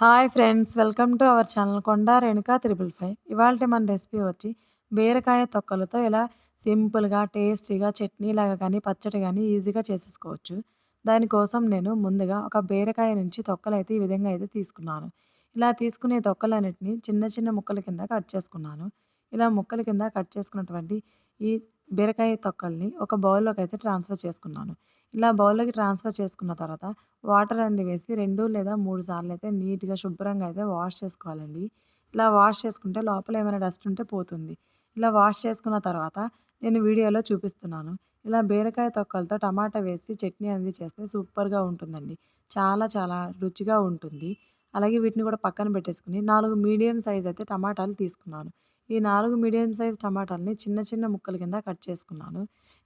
Hi friends welcome to our channel Konda Renuka triple five. ఇవాళ మన recipe వచ్చి బీరకాయ తొక్కలతో ఇలా సింపుల్గా టేస్టీగా చట్నీ లాగా కానీ పచ్చడి కానీ ఈజీగా చేసేసుకోవచ్చు. దానికోసం నేను ముందుగా ఒక బీరకాయ నుంచి తొక్కలు అయితే ఈ విధంగా అయితే తీసుకున్నాను. ఇలా తీసుకునే తొక్కలన్నిటిని చిన్న చిన్న ముక్కల కింద కట్ చేసుకున్నాను. ఇలా ముక్కల కింద కట్ చేసుకున్నటువంటి ఈ బీరకాయ తొక్కల్ని ఒక బౌల్లోకి అయితే ట్రాన్స్ఫర్ చేసుకున్నాను. ఇలా బౌల్లోకి ట్రాన్స్ఫర్ చేసుకున్న తర్వాత వాటర్ అనేది వేసి రెండు లేదా మూడు సార్లు అయితే నీట్గా శుభ్రంగా అయితే వాష్ చేసుకోవాలండి. ఇలా వాష్ చేసుకుంటే లోపల ఏమైనా డస్ట్ ఉంటే పోతుంది. ఇలా వాష్ చేసుకున్న తర్వాత నేను వీడియోలో చూపిస్తున్నాను. ఇలా బీరకాయ తొక్కలతో టమాటా వేసి చట్నీ అనేది చేస్తే సూపర్గా ఉంటుందండి. చాలా చాలా రుచిగా ఉంటుంది. అలాగే వీటిని కూడా పక్కన పెట్టేసుకుని నాలుగు మీడియం సైజ్ అయితే టమాటాలు తీసుకున్నాను. ఈ నాలుగు మీడియం సైజ్ టమాటాలని చిన్న చిన్న ముక్కల కింద కట్ చేసుకున్నాను.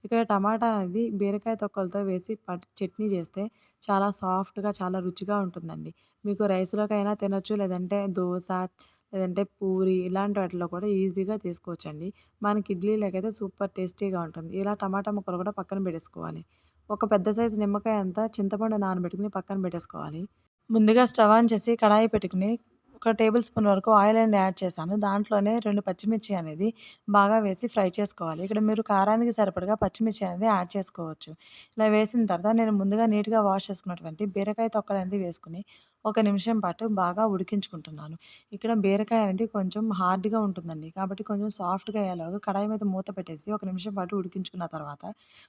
ఇక్కడ టమాటా అనేది బీరకాయ తొక్కలతో వేసి చట్నీ చేస్తే చాలా సాఫ్ట్గా చాలా రుచిగా ఉంటుందండి. మీకు రైస్లోకైనా తినొచ్చు లేదంటే దోశ లేదంటే పూరి ఇలాంటి వాటిలో కూడా ఈజీగా తీసుకోవచ్చండి. మనకి ఇడ్లీలకైతే సూపర్ టేస్టీగా ఉంటుంది. ఇలా టమాటా ముక్కలు కూడా పక్కన పెట్టేసుకోవాలి. ఒక పెద్ద సైజు నిమ్మకాయ అంతా చింతపండు నానబెట్టుకుని పక్కన పెట్టేసుకోవాలి. ముందుగా స్టవ్ ఆన్ చేసి కడాయి పెట్టుకుని ఒక టేబుల్ స్పూన్ వరకు ఆయిల్ అనేది యాడ్ చేశాను. దాంట్లోనే రెండు పచ్చిమిర్చి అనేది బాగా వేసి ఫ్రై చేసుకోవాలి. ఇక్కడ మీరు కారానికి సరిపడగా పచ్చిమిర్చి అనేది యాడ్ చేసుకోవచ్చు. ఇలా వేసిన తర్వాత నేను ముందుగా నీట్గా వాష్ చేసుకున్నటువంటి బీరకాయ తొక్కలు అనేది వేసుకుని ఒక నిమిషం పాటు బాగా ఉడికించుకుంటున్నాను. ఇక్కడ బీరకాయ అనేది కొంచెం హార్డ్గా ఉంటుందండి. కాబట్టి కొంచెం సాఫ్ట్గా అయ్యేలాగా కడాయి మీద మూత పెట్టేసి ఒక నిమిషం పాటు ఉడికించుకున్న తర్వాత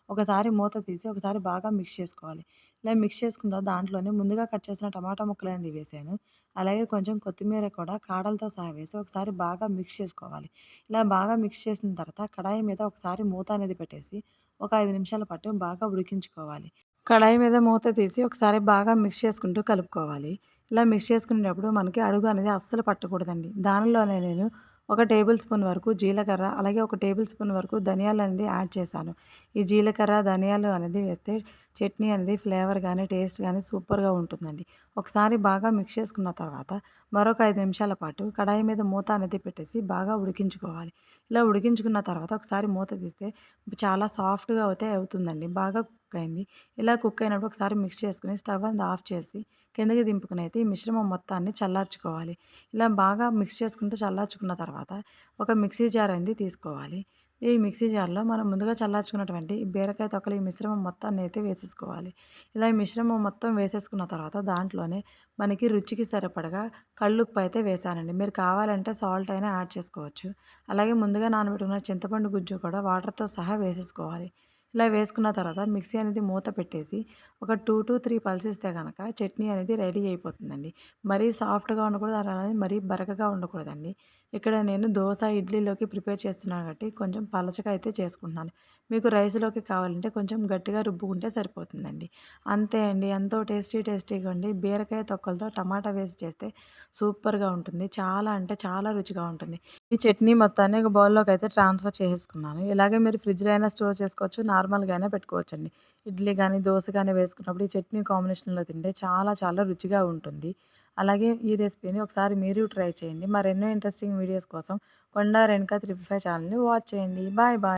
ఒకసారి మూత తీసి ఒకసారి బాగా మిక్స్ చేసుకోవాలి. ఇలా మిక్స్ చేసుకున్న దాంట్లోనే ముందుగా కట్ చేసిన టమాటా ముక్కలు అనేది వేసాను. అలాగే కొంచెం కొత్తిమీర కూడా కాడలతో సహా వేసి ఒకసారి బాగా మిక్స్ చేసుకోవాలి. ఇలా బాగా మిక్స్ చేసిన తర్వాత కడాయి మీద ఒకసారి మూత అనేది పెట్టేసి ఒక ఐదు నిమిషాల పాటు బాగా ఉడికించుకోవాలి. కడాయి మీద మూత తీసి ఒకసారి బాగా మిక్స్ చేసుకుంటూ కలుపుకోవాలి. ఇలా మిక్స్ చేసుకునేటప్పుడు మనకి అడుగు అనేది అస్సలు పట్టకూడదండి. దానిలోనే నేను ఒక టేబుల్ స్పూన్ వరకు జీలకర్ర అలాగే ఒక టేబుల్ స్పూన్ వరకు ధనియాలు అనేది యాడ్ చేశాను. ఈ జీలకర్ర ధనియాలు అనేది వేస్తే చట్నీ అనేది ఫ్లేవర్ కానీ టేస్ట్ కానీ సూపర్గా ఉంటుందండి. ఒకసారి బాగా మిక్స్ చేసుకున్న తర్వాత మరొక ఐదు నిమిషాల పాటు కడాయి మీద మూత అనేది పెట్టేసి బాగా ఉడికించుకోవాలి. ఇలా ఉడికించుకున్న తర్వాత ఒకసారి మూత తీస్తే చాలా సాఫ్ట్గా అయితే అవుతుందండి. బాగా కుక్ అయింది ఇలా కుక్ అయినప్పుడు ఒకసారి మిక్స్ చేసుకుని స్టవ్ అనేది ఆఫ్ చేసి కిందకి దింపుకుని అయితే ఈ మిశ్రమం మొత్తాన్ని చల్లార్చుకోవాలి. ఇలా బాగా మిక్స్ చేసుకుంటూ చల్లార్చుకున్న తర్వాత ఒక మిక్సీ జార్ అనేది తీసుకోవాలి. ఈ మిక్సీ జార్లో మనం ముందుగా చల్లార్చుకున్నటువంటి బీరకాయ తొక్కలు ఈ మిశ్రమం మొత్తాన్ని అయితే వేసేసుకోవాలి. ఇలా ఈ మిశ్రమం మొత్తం వేసేసుకున్న తర్వాత దాంట్లోనే మనకి రుచికి సరిపడగా కళ్ళుప్పు అయితే వేసానండి. మీరు కావాలంటే సాల్ట్ అయినా యాడ్ చేసుకోవచ్చు. అలాగే ముందుగా నానబెట్టుకున్న చింతపండు గుజ్జు కూడా వాటర్తో సహా వేసేసుకోవాలి. ఇలా వేసుకున్న తర్వాత మిక్సీ అనేది మూత పెట్టేసి ఒక టూ టు త్రీ పల్సిస్తే కనుక చట్నీ అనేది రెడీ అయిపోతుందండి. మరీ సాఫ్ట్గా ఉండకూడదు అలానే మరీ బరకగా ఉండకూడదండి. ఇక్కడ నేను దోశ ఇడ్లీలోకి ప్రిపేర్ చేస్తున్నాను కాబట్టి కొంచెం పలచగా అయితే చేసుకుంటున్నాను. మీకు రైస్లోకి కావాలంటే కొంచెం గట్టిగా రుబ్బుకుంటే సరిపోతుందండి. అంతే అండి. ఎంతో టేస్టీ టేస్టీగా ఉండి బీరకాయ తొక్కలతో టమాటా వేసి చేస్తే సూపర్గా ఉంటుంది. చాలా అంటే చాలా రుచిగా ఉంటుంది. ఈ చట్నీ మొత్తాన్ని ఒక బౌల్లోకి అయితే ట్రాన్స్ఫర్ చేసుకున్నాను ఇలాగే మీరు ఫ్రిడ్జ్లో అయినా స్టోర్ చేసుకోవచ్చు నార్మల్గానే పెట్టుకోవచ్చండి. ఇడ్లీ కానీ దోశ కానీ వేసుకున్నప్పుడు ఈ చట్నీ కాంబినేషన్లో తింటే చాలా చాలా రుచిగా ఉంటుంది. అలాగే ఈ రెసిపీని ఒకసారి మీరు ట్రై చేయండి. మరెన్నో ఇంట్రెస్టింగ్ వీడియోస్ కోసం కొండ రెన్కా త్రిపుల్ ఫైవ్ ఛానల్ని వాచ్ చేయండి. Bye bye.